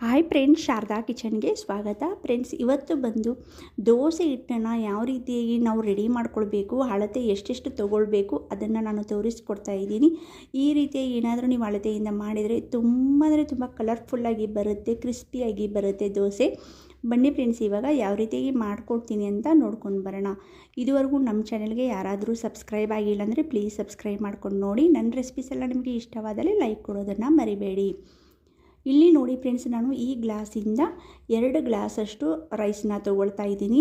Hi friends, Sharada ಕಿಚನ್ಗೆ ಸ್ವಾಗತ. Friends, ಇವತ್ತು ಬಂದು ದೋಸೆ ಹಿಟ್ಟನ್ನು ಯಾವ ರೀತಿಯಾಗಿ ನಾವು ರೆಡಿ ಮಾಡ್ಕೊಳ್ಬೇಕು, ಅಳತೆ ಎಷ್ಟೆಷ್ಟು ತೊಗೊಳ್ಬೇಕು ಅದನ್ನು ನಾನು ತೋರಿಸ್ಕೊಡ್ತಾ ಇದ್ದೀನಿ. ಈ ರೀತಿಯಾಗಿ ಏನಾದರೂ ನೀವು ಅಳತೆಯಿಂದ ಮಾಡಿದರೆ ತುಂಬ ಅಂದರೆ ತುಂಬ ಕಲರ್ಫುಲ್ಲಾಗಿ ಬರುತ್ತೆ ಕ್ರಿಸ್ಪಿಯಾಗಿ ಬರುತ್ತೆ ದೋಸೆ. ಬನ್ನಿ ಫ್ರೆಂಡ್ಸ್, ಇವಾಗ ಯಾವ ರೀತಿಯಾಗಿ ಮಾಡ್ಕೊಡ್ತೀನಿ ಅಂತ ನೋಡ್ಕೊಂಡು ಬರೋಣ. ಇದುವರೆಗೂ ನಮ್ಮ ಚಾನಲ್ಗೆ ಯಾರಾದರೂ ಸಬ್ಸ್ಕ್ರೈಬ್ ಆಗಿಲ್ಲ ಅಂದರೆ ಪ್ಲೀಸ್ ಸಬ್ಸ್ಕ್ರೈಬ್ ಮಾಡ್ಕೊಂಡು ನೋಡಿ. ನನ್ನ ರೆಸಿಪೀಸ್ ಎಲ್ಲ ನಿಮಗೆ ಇಷ್ಟವಾದಲ್ಲಿ ಲೈಕ್ ಕೊಡೋದನ್ನು ಮರಿಬೇಡಿ. ಇಲ್ಲಿ ನೋಡಿ ಫ್ರೆಂಡ್ಸ್ ನಾನು ಈ ಗ್ಲಾಸಿಂದ ಎರಡು ಗ್ಲಾಸಷ್ಟು ರೈಸನ್ನ ತೊಗೊಳ್ತಾ ಇದ್ದೀನಿ.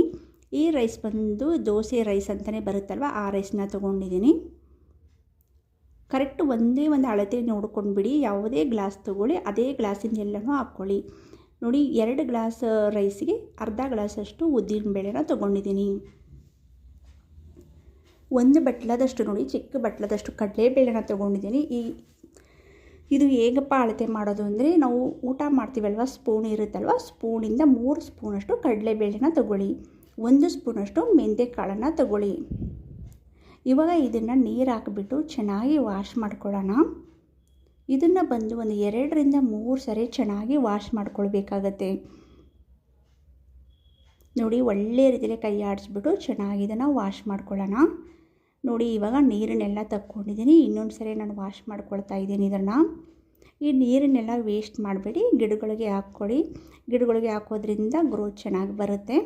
ಈ ರೈಸ್ ಬಂದು ದೋಸೆ ರೈಸ್ ಅಂತಲೇ ಬರುತ್ತಲ್ವ? ಆ ರೈಸನ್ನ ತೊಗೊಂಡಿದ್ದೀನಿ. ಕರೆಕ್ಟ್ ಒಂದೇ ಒಂದು ಅಳತೆ ನೋಡ್ಕೊಂಡ್ಬಿಡಿ. ಯಾವುದೇ ಗ್ಲಾಸ್ ತೊಗೊಳ್ಳಿ, ಅದೇ ಗ್ಲಾಸಿಂದ ಎಲ್ಲನೂ ಹಾಕ್ಕೊಳ್ಳಿ. ನೋಡಿ, ಎರಡು ಗ್ಲಾಸ್ ರೈಸ್ಗೆ ಅರ್ಧ ಗ್ಲಾಸಷ್ಟು ಉದ್ದಿನ ಬೇಳೆನ ತೊಗೊಂಡಿದ್ದೀನಿ. ಒಂದು ಬಟ್ಲದಷ್ಟು ನೋಡಿ, ಚಿಕ್ಕ ಬಟ್ಲದಷ್ಟು ಕಡಲೆಬೇಳೆನ ತೊಗೊಂಡಿದ್ದೀನಿ. ಈ ಇದು ಹೇಗಪ್ಪ ಅಳತೆ ಮಾಡೋದು ಅಂದರೆ ನಾವು ಊಟ ಮಾಡ್ತೀವಲ್ವ, ಸ್ಪೂನ್ ಇರುತ್ತಲ್ವ, ಸ್ಪೂನಿಂದ ಮೂರು ಸ್ಪೂನಷ್ಟು ಕಡಲೆಬೇಳೆನ ತಗೊಳ್ಳಿ, ಒಂದು ಸ್ಪೂನಷ್ಟು ಮೆಂತ್ಯ ಕಾಳನ್ನು ತಗೊಳ್ಳಿ. ಇವಾಗ ಇದನ್ನು ನೀರು ಹಾಕಿಬಿಟ್ಟು ಚೆನ್ನಾಗಿ ವಾಶ್ ಮಾಡ್ಕೊಳ್ಳೋಣ. ಇದನ್ನು ಬಂದು ಒಂದು ಎರಡರಿಂದ ಮೂರು ಸರಿ ಚೆನ್ನಾಗಿ ವಾಶ್ ಮಾಡ್ಕೊಳ್ಬೇಕಾಗತ್ತೆ. ನೋಡಿ, ಒಳ್ಳೆ ರೀತಿಯಲ್ಲಿ ಕೈ ಆಡಿಸ್ಬಿಟ್ಟು ಚೆನ್ನಾಗಿ ಇದನ್ನು ವಾಶ್ ಮಾಡ್ಕೊಳ್ಳೋಣ. ನೋಡಿ, ಇವಾಗ ನೀರನ್ನೆಲ್ಲ ತಕ್ಕೊಂಡಿದ್ದೀನಿ. ಇನ್ನೊಂದು ಸರಿ ನಾನು ವಾಶ್ ಮಾಡ್ಕೊಳ್ತಾ ಇದ್ದೀನಿ ಇದನ್ನು ಈ ನೀರನ್ನೆಲ್ಲ ವೇಸ್ಟ್ ಮಾಡಬೇಡಿ. ಗಿಡಗಳಿಗೆ ಹಾಕ್ಕೊಳ್ಳಿ ಗಿಡಗಳಿಗೆ ಹಾಕೋದ್ರಿಂದ ಗ್ರೋತ್ ಚೆನ್ನಾಗಿ ಬರುತ್ತೆ.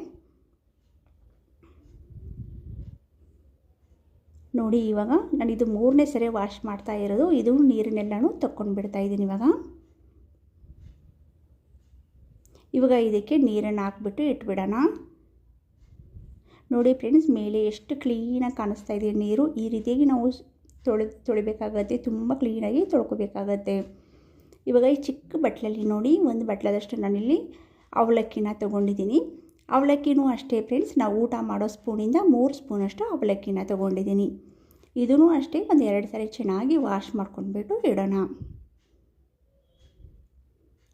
ನೋಡಿ, ಇವಾಗ ನಾನು ಇದು ಮೂರನೇ ಸರಿ ವಾಶ್ ಮಾಡ್ತಾ ಇರೋದು. ಇದು ನೀರನ್ನೆಲ್ಲನೂ ತಕ್ಕೊಂಡು ಬಿಡ್ತಾ ಇದ್ದೀನಿ ಇವಾಗ. ಇವಾಗ ಇದಕ್ಕೆ ನೀರನ್ನು ಹಾಕ್ಬಿಟ್ಟು ಇಟ್ಬಿಡೋಣ. ನೋಡಿ ಫ್ರೆಂಡ್ಸ್ ಮೇಲೆ ಎಷ್ಟು ಕ್ಲೀನಾಗಿ ಕಾಣಿಸ್ತಾ ಇದೆ ನೀರು, ಈ ರೀತಿಯಾಗಿ ನಾವು ತೊಳೆ, ತೊಳಿಬೇಕಾಗತ್ತೆ, ತುಂಬ ಕ್ಲೀನಾಗಿ ತೊಳ್ಕೊಬೇಕಾಗತ್ತೆ. ಇವಾಗ ಈ ಚಿಕ್ಕ ಬಟ್ಲಲ್ಲಿ ನೋಡಿ, ಒಂದು ಬಟ್ಲದಷ್ಟು ನಾನಿಲ್ಲಿ ಅವಲಕ್ಕಿನ ತೊಗೊಂಡಿದ್ದೀನಿ. ಅವಲಕ್ಕಿನೂ ಅಷ್ಟೇ ಫ್ರೆಂಡ್ಸ್ ನಾವು ಊಟ ಮಾಡೋ ಸ್ಪೂನಿಂದ ಮೂರು ಸ್ಪೂನಷ್ಟು ಅವಲಕ್ಕಿನ ತೊಗೊಂಡಿದ್ದೀನಿ. ಇದೂ ಅಷ್ಟೇ ಒಂದು ಎರಡು ಸಾರಿ ಚೆನ್ನಾಗಿ ವಾಶ್ ಮಾಡ್ಕೊಂಡ್ಬಿಟ್ಟು ಇಡೋಣ.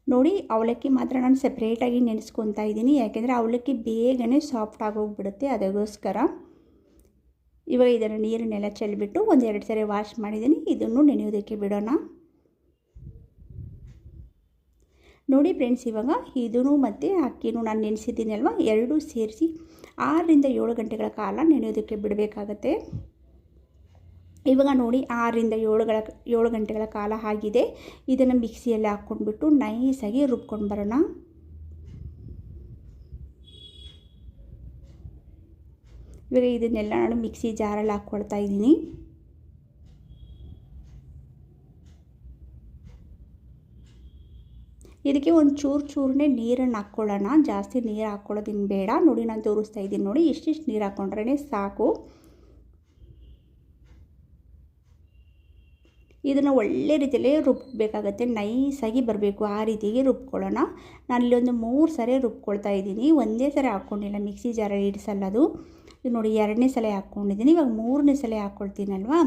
ನೋಡಿ, ಅವಲಕ್ಕಿ ಮಾತ್ರ ನಾನು ಸಪ್ರೇಟಾಗಿ ನೆನೆಸ್ಕೊತಾ ಇದ್ದೀನಿ. ಯಾಕೆಂದರೆ ಅವಲಕ್ಕಿ ಬೇಗನೆ ಸಾಫ್ಟ್ ಆಗೋಗ್ಬಿಡುತ್ತೆ. ಅದಕ್ಕೋಸ್ಕರ ಇವಾಗ ಇದರ ನೀರನ್ನೆಲ್ಲ ಚೆಲ್ಲಿಬಿಟ್ಟು ಒಂದು ಎರಡು ಸರಿ ವಾಶ್ ಮಾಡಿದ್ದೀನಿ. ಇದನ್ನು ನೆನೆಯೋದಕ್ಕೆ ಬಿಡೋಣ. ನೋಡಿ ಫ್ರೆಂಡ್ಸ್ ಇವಾಗ ಇದೂ ಮತ್ತು ಅಕ್ಕಿನೂ ನಾನು ನೆನೆಸಿದ್ದೀನಿ ಅಲ್ವಾ ಎರಡೂ ಸೇರಿಸಿ ಆರರಿಂದ ಏಳು ಗಂಟೆಗಳ ಕಾಲ ನೆನೆಯೋದಕ್ಕೆ ಬಿಡಬೇಕಾಗತ್ತೆ. ಇವಾಗ ನೋಡಿ ಆರರಿಂದ ಏಳುಗಳ ಏಳು ಗಂಟೆಗಳ ಕಾಲ ಆಗಿದೆ. ಇದನ್ನು ಮಿಕ್ಸಿಯಲ್ಲಿ ಹಾಕ್ಕೊಂಡ್ಬಿಟ್ಟು ನೈಸಾಗಿ ರುಬ್ಕೊಂಡು ಬರೋಣ. ಇವಾಗ ಇದನ್ನೆಲ್ಲ ನಾನು ಮಿಕ್ಸಿ ಜಾರಲ್ಲಿ ಹಾಕ್ಕೊಳ್ತಾ ಇದ್ದೀನಿ. ಇದಕ್ಕೆ ಒಂದು ಚೂರು ಚೂರನ್ನೇ ನೀರನ್ನು ಹಾಕ್ಕೊಳ್ಳೋಣ ಜಾಸ್ತಿ ನೀರು ಹಾಕ್ಕೊಳ್ಳೋದಿನ ಬೇಡ. ನೋಡಿ, ನಾನು ತೋರಿಸ್ತಾ ಇದ್ದೀನಿ ನೋಡಿ, ಇಷ್ಟಿಷ್ಟು ನೀರು ಹಾಕ್ಕೊಂಡ್ರೇ ಸಾಕು. ಇದನ್ನು ಒಳ್ಳೆ ರೀತಿಯಲ್ಲಿ ರುಬ್ಬೇಕಾಗತ್ತೆ. ನೈಸಾಗಿ ಬರಬೇಕು. ಆ ರೀತಿಗೆ ರುಬ್ಕೊಳ್ಳೋಣ. ನಾನು ಒಂದು ಮೂರು ಸರಿ ರುಬ್ಕೊಳ್ತಾ ಇದ್ದೀನಿ. ಒಂದೇ ಸರಿ ಹಾಕ್ಕೊಂಡಿಲ್ಲ. ಮಿಕ್ಸಿ ಜಾರ ಇಡಿಸಲ್ಲ ಅದು. ಇದು ನೋಡಿ, ಎರಡನೇ ಸಲ ಹಾಕ್ಕೊಂಡಿದ್ದೀನಿ. ಇವಾಗ ಮೂರನೇ ಸಲ ಹಾಕ್ಕೊಳ್ತೀನಲ್ವಾ?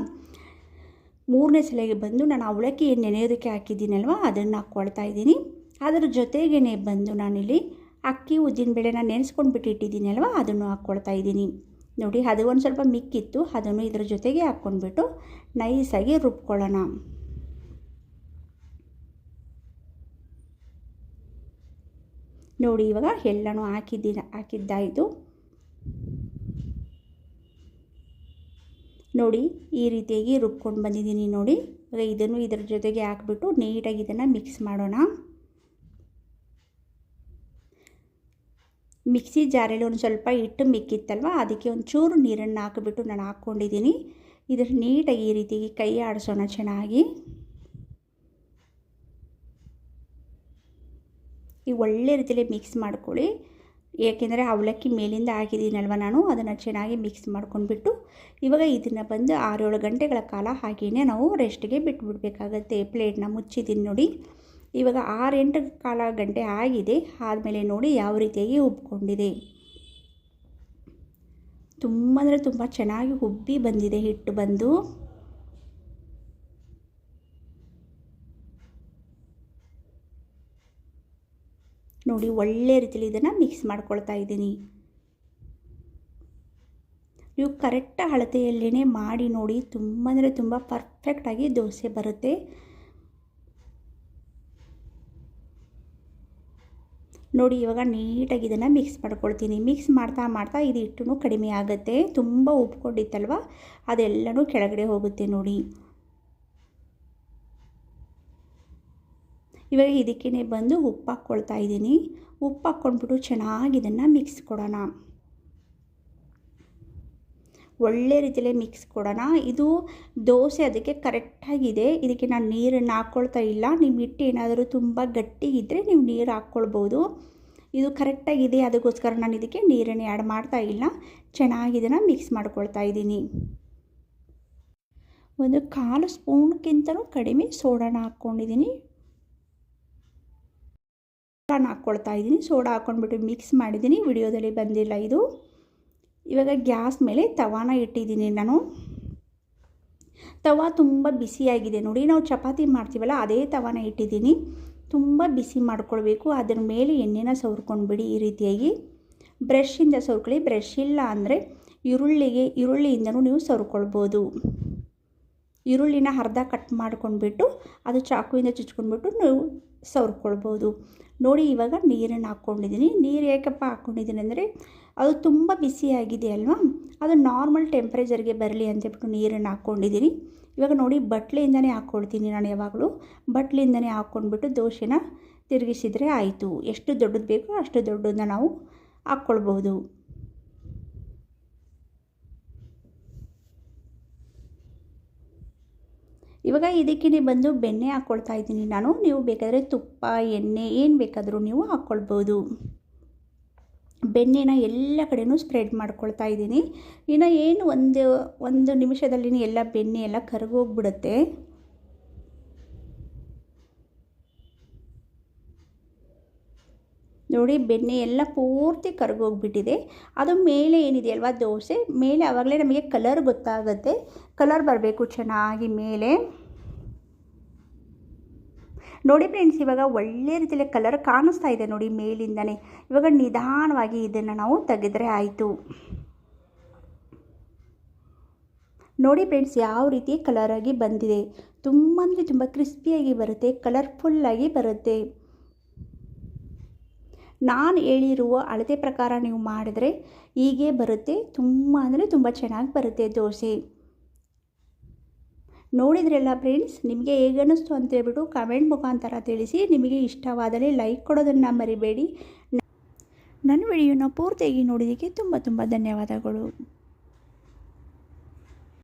ಮೂರನೇ ಸಲಗೆ ಬಂದು ನಾನು ಅವಲಕ್ಕಿ ಏನು ನೆನೆಯೋದಕ್ಕೆ ಹಾಕಿದ್ದೀನಲ್ವ? ಅದನ್ನು ಹಾಕ್ಕೊಳ್ತಾ ಇದ್ದೀನಿ. ಅದರ ಜೊತೆಗೇ ಬಂದು ನಾನಿಲ್ಲಿ ಅಕ್ಕಿ ಉದ್ದಿನ ಬೇಳೆನ ನೆನೆಸ್ಕೊಂಡು ಬಿಟ್ಟು ಇಟ್ಟಿದ್ದೀನಿ ಅಲ್ವಾ ಅದನ್ನು ಹಾಕ್ಕೊಳ್ತಾ ಇದ್ದೀನಿ. ನೋಡಿ, ಅದು ಒಂದು ಸ್ವಲ್ಪ ಮಿಕ್ಕಿತ್ತು. ಅದನ್ನು ಇದ್ರ ಜೊತೆಗೆ ಹಾಕ್ಕೊಂಡ್ಬಿಟ್ಟು ನೈಸಾಗಿ ರುಬ್ಕೊಳ್ಳೋಣ. ನೋಡಿ, ಇವಾಗ ಎಲ್ಲನೂ ಹಾಕಿದ್ದೀನಿ ಹಾಕಿದ್ದಾಯಿತು ನೋಡಿ, ಈ ರೀತಿಯಾಗಿ ರುಬ್ಕೊಂಡು ಬಂದಿದ್ದೀನಿ ನೋಡಿ. ಇದನ್ನು ಇದರ ಜೊತೆಗೆ ಹಾಕ್ಬಿಟ್ಟು ನೀಟಾಗಿ ಇದನ್ನು ಮಿಕ್ಸ್ ಮಾಡೋಣ. ಮಿಕ್ಸಿ ಜಾರಲ್ಲಿ ಒಂದು ಸ್ವಲ್ಪ ಹಿಟ್ಟು ಮಿಕ್ಕಿತ್ತಲ್ವ? ಅದಕ್ಕೆ ಒಂಚೂರು ಚೂರು ನೀರನ್ನು ಹಾಕಿಬಿಟ್ಟು ನಾನು ಹಾಕ್ಕೊಂಡಿದ್ದೀನಿ. ಇದ್ರ ನೀಟಾಗಿ ಈ ರೀತಿ ಕೈ ಆಡಿಸೋಣ ಚೆನ್ನಾಗಿ. ಈ ಒಳ್ಳೆ ರೀತಿಯಲ್ಲಿ ಮಿಕ್ಸ್ ಮಾಡ್ಕೊಳ್ಳಿ. ಏಕೆಂದರೆ ಅವಲಕ್ಕಿ ಮೇಲಿಂದ ಹಾಕಿದ್ದೀನಲ್ವ ನಾನು, ಅದನ್ನು ಚೆನ್ನಾಗಿ ಮಿಕ್ಸ್ ಮಾಡ್ಕೊಂಡ್ಬಿಟ್ಟು ಇವಾಗ ಇದನ್ನು ಬಂದು ಆರೇಳು ಗಂಟೆಗಳ ಕಾಲ ಹಾಗೆಯೇ ನಾವು ರೆಸ್ಟ್ಗೆ ಬಿಟ್ಬಿಡ್ಬೇಕಾಗತ್ತೆ. ಪ್ಲೇಟ್ನ ಮುಚ್ಚಿದ್ದೀನಿ ನೋಡಿ. ಇವಾಗ ಆರೆಂಟು ಕಾಲ ಗಂಟೆ ಆಗಿದೆ. ಆದಮೇಲೆ ನೋಡಿ ಯಾವ ರೀತಿಯಾಗಿ ಉಬ್ಕೊಂಡಿದೆ. ತುಂಬ ಅಂದರೆ ತುಂಬ ಚೆನ್ನಾಗಿ ಉಬ್ಬಿ ಬಂದಿದೆ ಹಿಟ್ಟು ಬಂದು. ನೋಡಿ ಒಳ್ಳೆ ರೀತಿಯಲ್ಲಿ ಇದನ್ನು ಮಿಕ್ಸ್ ಮಾಡ್ಕೊಳ್ತಾ ಇದ್ದೀನಿ. ನೀವು ಕರೆಕ್ಟ್ ಅಳತೆಯಲ್ಲೇ ಮಾಡಿ ನೋಡಿ. ತುಂಬ ಅಂದರೆ ತುಂಬ ಪರ್ಫೆಕ್ಟಾಗಿ ದೋಸೆ ಬರುತ್ತೆ. ನೋಡಿ, ಇವಾಗ ನೀಟಾಗಿ ಇದನ್ನು ಮಿಕ್ಸ್ ಮಾಡ್ಕೊಳ್ತೀನಿ. ಮಿಕ್ಸ್ ಮಾಡ್ತಾ ಮಾಡ್ತಾ ಇದು ಹಿಟ್ಟು ಕಡಿಮೆ ಆಗುತ್ತೆ. ತುಂಬ ಉಪ್ಕೊಂಡಿತ್ತಲ್ವ? ಅದೆಲ್ಲನೂ ಕೆಳಗಡೆ ಹೋಗುತ್ತೆ ನೋಡಿ. ಇವಾಗ ಇದಕ್ಕೇ ಬಂದು ಉಪ್ಪು ಹಾಕ್ಕೊಳ್ತಾ ಇದ್ದೀನಿ. ಉಪ್ಪು ಹಾಕ್ಕೊಂಡ್ಬಿಟ್ಟು ಚೆನ್ನಾಗಿ ಇದನ್ನು ಮಿಕ್ಸ್ ಕೊಡೋಣ. ಒಳ್ಳೆ ರೀತಿಯಲ್ಲೇ ಮಿಕ್ಸ್ ಕೊಡೋಣ. ಇದು ದೋಸೆ ಅದಕ್ಕೆ ಕರೆಕ್ಟಾಗಿದೆ ಇದಕ್ಕೆ ನಾನು ನೀರನ್ನು ಹಾಕ್ಕೊಳ್ತಾ ಇಲ್ಲ. ನಿಮ್ಮ ಹಿಟ್ಟು ಏನಾದರೂ ತುಂಬ ಗಟ್ಟಿ ಇದ್ದರೆ ನೀವು ನೀರು ಹಾಕ್ಕೊಳ್ಬೋದು ಇದು ಕರೆಕ್ಟಾಗಿದೆ ಅದಕ್ಕೋಸ್ಕರ ನಾನು ಇದಕ್ಕೆ ನೀರನ್ನು ಆ್ಯಡ್ ಮಾಡ್ತಾ ಇಲ್ಲ. ಚೆನ್ನಾಗಿ ಇದನ್ನು ಮಿಕ್ಸ್ ಮಾಡ್ಕೊಳ್ತಾ ಇದ್ದೀನಿ. ಒಂದು ಕಾಲು ಸ್ಪೂನ್ಗಿಂತಲೂ ಕಡಿಮೆ ಸೋಡಾನ ಹಾಕ್ಕೊಂಡಿದ್ದೀನಿ. ಸೋಡಾನ ಹಾಕ್ಕೊಳ್ತಾ ಇದ್ದೀನಿ. ಸೋಡಾ ಹಾಕ್ಕೊಂಡ್ಬಿಟ್ಟು ಮಿಕ್ಸ್ ಮಾಡಿದ್ದೀನಿ. ವಿಡಿಯೋದಲ್ಲಿ ಬಂದಿಲ್ಲ ಇದು. ಇವಾಗ ಗ್ಯಾಸ್ ಮೇಲೆ ತವಾನ ಇಟ್ಟಿದ್ದೀನಿ ನಾನು. ತವಾ ತುಂಬ ಬಿಸಿಯಾಗಿದೆ ನೋಡಿ, ನಾವು ಚಪಾತಿ ಮಾಡ್ತೀವಲ್ಲ, ಅದೇ ತವಾನ ಇಟ್ಟಿದ್ದೀನಿ. ತುಂಬ ಬಿಸಿ ಮಾಡ್ಕೊಳ್ಬೇಕು. ಅದರ ಮೇಲೆ ಎಣ್ಣೆನ ಸವರ್ಕೊಂಡ್ಬಿಡಿ ಈ ರೀತಿಯಾಗಿ. ಬ್ರಷಿಂದ ಸವರ್ಕೊಳ್ಳಿ. ಬ್ರಷ್ ಇಲ್ಲ ಅಂದರೆ ಈರುಳ್ಳಿಗೆ, ಈರುಳ್ಳಿಯಿಂದನೂ ನೀವು ಸವರ್ಕೊಳ್ಬೋದು. ಈರುಳ್ಳಿನ ಅರ್ಧ ಕಟ್ ಮಾಡ್ಕೊಂಡ್ಬಿಟ್ಟು, ಅದು ಚಾಕುವಿಂದ ಚುಚ್ಕೊಂಡ್ಬಿಟ್ಟು ನೀವು ಸವರ್ಕೊಳ್ಬೋದು. ನೋಡಿ, ಇವಾಗ ನೀರನ್ನು ಹಾಕ್ಕೊಂಡಿದ್ದೀನಿ. ನೀರು ಯಾಕಪ್ಪ ಹಾಕ್ಕೊಂಡಿದ್ದೀನಿ ಅಂದರೆ ಅದು ತುಂಬ ಬಿಸಿಯಾಗಿದೆ ಅಲ್ವಾ? ಅದು ನಾರ್ಮಲ್ ಟೆಂಪ್ರೇಚರ್ಗೆ ಬರಲಿ ಅಂತ ಹೇಳ್ಬಿಟ್ಟು ನೀರನ್ನು ಹಾಕ್ಕೊಂಡಿದ್ದೀನಿ ಇವಾಗ ನೋಡಿ, ಬಟ್ಲಿಂದನೇ ಹಾಕ್ಕೊಳ್ತೀನಿ ನಾನು ಯಾವಾಗಲೂ. ಬಟ್ಲಿಂದನೇ ಹಾಕ್ಕೊಂಡ್ಬಿಟ್ಟು ದೋಸೆನ ತಿರುಗಿಸಿದರೆ ಆಯಿತು. ಎಷ್ಟು ದೊಡ್ಡದು ಬೇಕೋ ಅಷ್ಟು ದೊಡ್ಡದನ್ನ ನಾವು ಹಾಕ್ಕೊಳ್ಬೋದು ಇವಾಗ ಇದಕ್ಕೆ ಬಂದು ಬೆಣ್ಣೆ ಹಾಕ್ಕೊಳ್ತಾ ಇದ್ದೀನಿ ನಾನು. ನೀವು ಬೇಕಾದರೆ ತುಪ್ಪ, ಎಣ್ಣೆ, ಏನು ಬೇಕಾದರೂ ನೀವು ಹಾಕ್ಕೊಳ್ಬೋದು ಬೆಣ್ಣೆನ ಎಲ್ಲ ಕಡೆಯೂ ಸ್ಪ್ರೆಡ್ ಮಾಡ್ಕೊಳ್ತಾ ಇದ್ದೀನಿ. ಇನ್ನು ಏನು ಒಂದು ಒಂದು ನಿಮಿಷದಲ್ಲಿ ಎಲ್ಲ ಬೆಣ್ಣೆ ಎಲ್ಲ ಕರಗೋಗ್ಬಿಡುತ್ತೆ. ನೋಡಿ, ಬೆಣ್ಣೆ ಎಲ್ಲ ಪೂರ್ತಿ ಕರಗೋಗ್ಬಿಟ್ಟಿದೆ. ಅದು ಮೇಲೆ ಏನಿದೆ ಅಲ್ವಾ ದೋಸೆ? ಮೇಲೆ ಆವಾಗಲೇ ನಮಗೆ ಕಲರ್ ಗೊತ್ತಾಗುತ್ತೆ. ಕಲರ್ ಬರಬೇಕು ಚೆನ್ನಾಗಿ ಮೇಲೆ. ನೋಡಿ ಫ್ರೆಂಡ್ಸ್ ಇವಾಗ ಒಳ್ಳೆ ರೀತಿಯಲ್ಲಿ ಕಲರ್ ಕಾಣಿಸ್ತಾ ಇದೆ ನೋಡಿ ಮೇಲಿಂದನೇ. ಇವಾಗ ನಿಧಾನವಾಗಿ ಇದನ್ನು ನಾವು ತೆಗೆದ್ರೆ ಆಯಿತು. ನೋಡಿ ಫ್ರೆಂಡ್ಸ್ ಯಾವ ರೀತಿ ಕಲರಾಗಿ ಬಂದಿದೆ. ತುಂಬ ಅಂದರೆ ತುಂಬ ಕ್ರಿಸ್ಪಿಯಾಗಿ ಬರುತ್ತೆ ಕಲರ್ಫುಲ್ಲಾಗಿ ಬರುತ್ತೆ. ನಾನು ಹೇಳಿರುವ ಅಳತೆ ಪ್ರಕಾರ ನೀವು ಮಾಡಿದ್ರೆ ಹೀಗೆ ಬರುತ್ತೆ, ತುಂಬ ಅಂದರೆ ತುಂಬ ಚೆನ್ನಾಗಿ ಬರುತ್ತೆ ದೋಸೆ. ನೋಡಿದ್ರಲ್ಲ ಫ್ರೆಂಡ್ಸ್ ನಿಮಗೆ ಹೇಗೆ ಅನ್ನಿಸ್ತು ಅಂತೇಳ್ಬಿಟ್ಟು ಕಮೆಂಟ್ ಮುಖಾಂತರ ತಿಳಿಸಿ. ನಿಮಗೆ ಇಷ್ಟವಾದರೆ ಲೈಕ್ ಕೊಡೋದನ್ನು ಮರಿಬೇಡಿ. ನನ್ನ ವಿಡಿಯೋನ ಪೂರ್ತಿಯಾಗಿ ನೋಡಿದ್ದಕ್ಕೆ ತುಂಬ ತುಂಬ ಧನ್ಯವಾದಗಳು.